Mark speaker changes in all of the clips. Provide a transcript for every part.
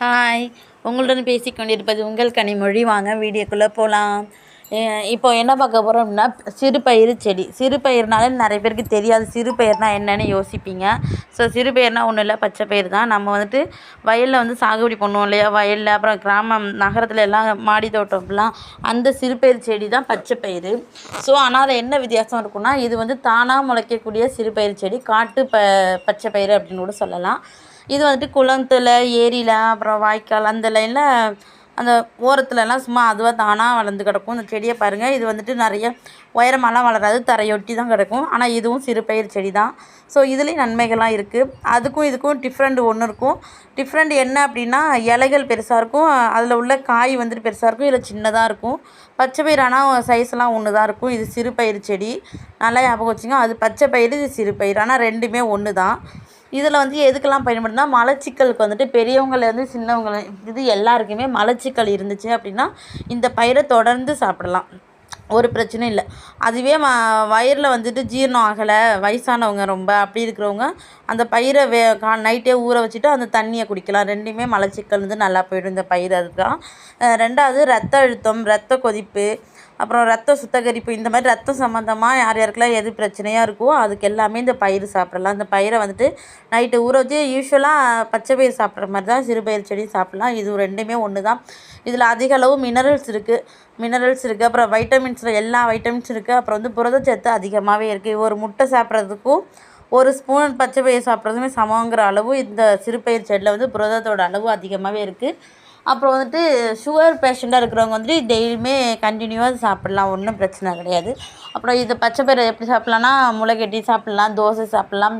Speaker 1: Hi உங்களுடன் பேசிக் கொண்டிருப்பது உங்கள் கனிமொழி. வாங்க வீடியோக்குள்ளே போகலாம் இப்போ என்ன பார்க்க போகிறோம் அப்படின்னா சிறுபயிறு செடி. சிறுபயிர்னாலே நிறைய பேருக்கு தெரியாது. சிறுபயிர்னால் என்னென்னு யோசிப்பீங்க. ஸோ சிறுபயிர்னால் ஒன்றும் இல்லை பச்சை பயிர் தான். நம்ம வந்துட்டு வயலில் வந்து சாகுபடி பண்ணுவோம் இல்லையா? வயலில் அப்புறம் கிராமம் நகரத்தில் எல்லாம் மாடி தோட்டம்லாம் அந்த சிறுபயிர் செடி தான் பச்சை பயிறு. ஸோ ஆனால் அதில் என்ன வித்தியாசம் இருக்குன்னா இது வந்து தானாக முளைக்கக்கூடிய சிறுபயிர் செடி காட்டு ப பச்சை பயிறு அப்படின்னு கூட சொல்லலாம். இது வந்துட்டு குளத்துல ஏரியில் அப்புறம் வாய்க்கால் அந்த லைனில் அந்த ஓரத்துலலாம் சும்மா அதுவாக தானாக வளர்ந்து கிடக்கும். இந்த செடியை பாருங்கள் இது வந்துட்டு நிறைய உயரமாலாம் வளராது. தரையொட்டி தான் கிடக்கும். ஆனால் இதுவும் சிறுபயிர் செடி தான் ஸோ இதுலேயும் நன்மைகள்லாம் இருக்குது அதுக்கும் இதுக்கும் டிஃப்ரெண்ட் ஒன்று இருக்கும். டிஃப்ரெண்ட் என்ன அப்படின்னா இலைகள் பெருசாக இருக்கும். அதில் உள்ள காய் வந்துட்டு பெருசாக இருக்கும். இதில் சின்னதாக இருக்கும். பச்சை பயிர் ஆனால் சைஸ்லாம் ஒன்று தான் இருக்கும். இது சிறுபயிர் செடி. நல்லா ஞாபகம் வச்சுங்க அது பச்சை பயிறு இது சிறுபயிர் ஆனால் ரெண்டுமே ஒன்று தான் இதில் வந்து எதுக்கெல்லாம் பயன்படுதுனா மலச்சிக்கலுக்கு வந்துட்டு பெரியவங்கலேருந்து சின்னவங்கள இது எல்லாருக்குமே மலச்சிக்கல் இருந்துச்சு அப்படின்னா இந்த பயிரை தொடர்ந்து சாப்பிடலாம். ஒரு பிரச்சனையும் இல்லை. அதுவே ம வயிறில் வந்துட்டு ஜீரணம் ஆகலை வயசானவங்க ரொம்ப அப்படி இருக்கிறவங்க அந்த பயிரை வே கா நைட்டே ஊற வச்சுட்டு அந்த தண்ணியை குடிக்கலாம். ரெண்டுமே மலச்சிக்கல் வந்து நல்லா போயிடும் இந்த பயிர் அதுதான். ரெண்டாவது ரத்த அழுத்தம் ரத்த கொதிப்பு அப்புறம் ரத்த சுத்திகரிப்பு இந்த மாதிரி ரத்தம் சம்மந்தமாக யார் யாருக்கெல்லாம் எது பிரச்சனையாக இருக்கோ அதுக்கு எல்லாமே இந்த பயிர் சாப்பிடலாம். இந்த பயிரை வந்துட்டு நைட்டு ஊற வச்சு யூஸ்வலாக பச்சை பயிர் சாப்பிட்ற மாதிரி தான் சிறுபயிர் செடி சாப்பிட்லாம். இது ரெண்டுமே ஒன்று தான் இதில் அதிக அளவு மினரல்ஸ் இருக்குது மினரல்ஸ் இருக்குது அப்புறம் வைட்டமின்ஸில் எல்லா வைட்டமின்ஸ் இருக்குது அப்புறம் வந்து புரதச்சத்து அதிகமாகவே இருக்குது ஒரு முட்டை சாப்பிட்றதுக்கும் ஒரு ஸ்பூன் பச்சை பயிர் சாப்பிட்றதுமே சமங்கிற அளவு இந்த சிறுபயிர் செடியில் வந்து புரதத்தோட அளவு அதிகமாகவே இருக்குது அப்புறம் வந்துட்டு சுகர் பேஷண்ட்டாக இருக்கிறவங்க வந்துட்டு டெய்லியுமே கண்டினியூவாக சாப்பிட்லாம் ஒன்றும் பிரச்சனை கிடையாது. அப்புறம் இது பச்சை பயிரை எப்படி சாப்பிட்லான்னா முளைக்கட்டி சாப்பிட்லாம் தோசை சாப்பிட்லாம்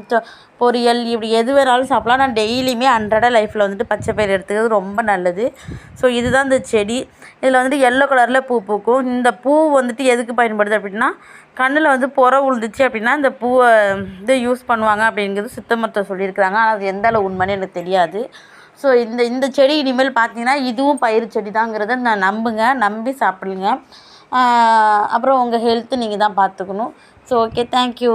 Speaker 1: பொரியல் இப்படி எது வேணாலும் சாப்பிட்லாம். ஆனால் டெய்லியுமே அன்றாட லைஃப்பில் வந்துட்டு பச்சை பயிர் எடுத்துக்கிறது ரொம்ப நல்லது. ஸோ இதுதான் இந்த செடி. இதில் வந்துட்டு எல்லோ கலரில் பூ பூக்கும். இந்த பூ வந்துட்டு எதுக்கு பயன்படுது அப்படின்னா கண்ணில் வந்து புற விழுந்துச்சு அப்படின்னா இந்த பூவை இது யூஸ் பண்ணுவாங்க அப்படிங்கிறது சித்த மருத்துவம் சொல்லியிருக்கிறாங்க. ஆனால் அது எந்த அளவு உண்மைன்னு எனக்கு தெரியாது. ஸோ இந்த இந்த செடி இனிமேல் பார்த்தீங்கன்னா இதுவும் பயிர் செடி தாங்கிறத நான் நம்புங்க நம்பி சாப்பிடுங்க. அப்புறம் உங்கள் ஹெல்த்து நீங்கள் தான் பார்த்துக்கணும் ஸோ ஓகே தேங்க்யூ